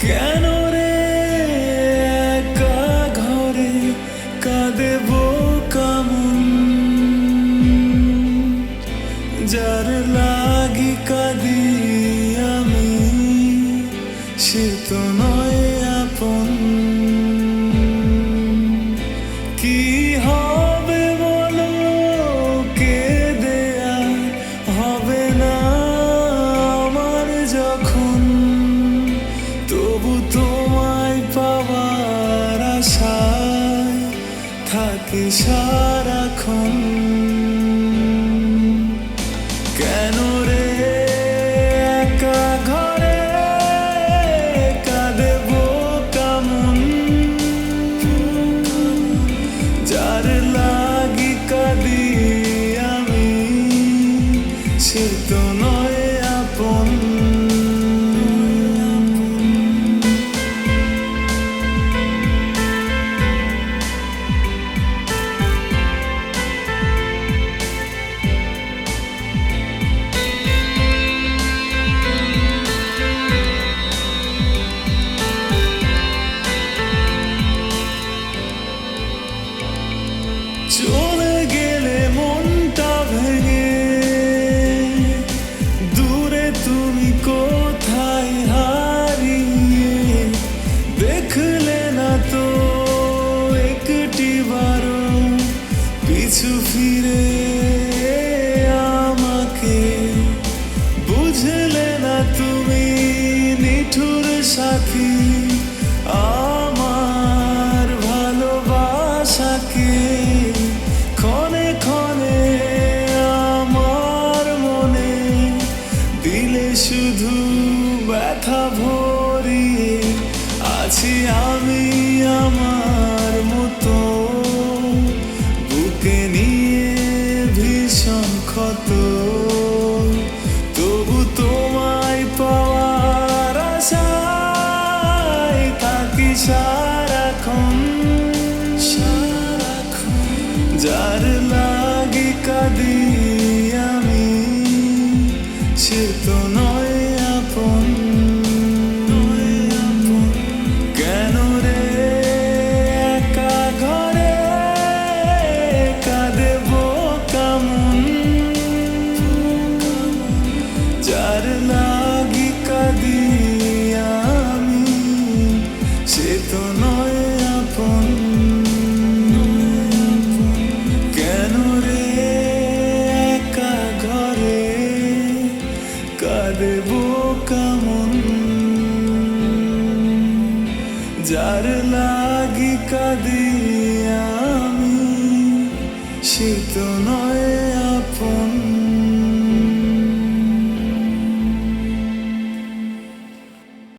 কেন রে ঘরে কাঁদেব কামুন? যার লাগি কাঁদি তো থাকি সারাক্ষণ। কেন রে একা ঘরে কাঁদবো কেমন? যার লাগি কাঁদি আমি, সে তো নয় আপন। চলে গেলে মনটা ভেঙে। দূরে তুমি কোথায় হারিয়ে? দেখলে না তো একটি বারো। পিছু ফিরে আমাকে। বুঝলে না তুমি নিঠুর সাথী। শুধু ব্যথা ভরিয়ে আছি আমি আমার মতো। বুকে নিয়ে ভীষণ ক্ষত। তবু তোমায় পাওয়ার আশায় থাকি সারাক্ষণ। যার লাগি কাঁদি আমি, সে তো যার লাগি কাঁদি আমি সে তো নয় আপন। কেন রে একা ঘরে কাঁদবো কেমন যার লাগি কাঁদি আমি সে তো নয়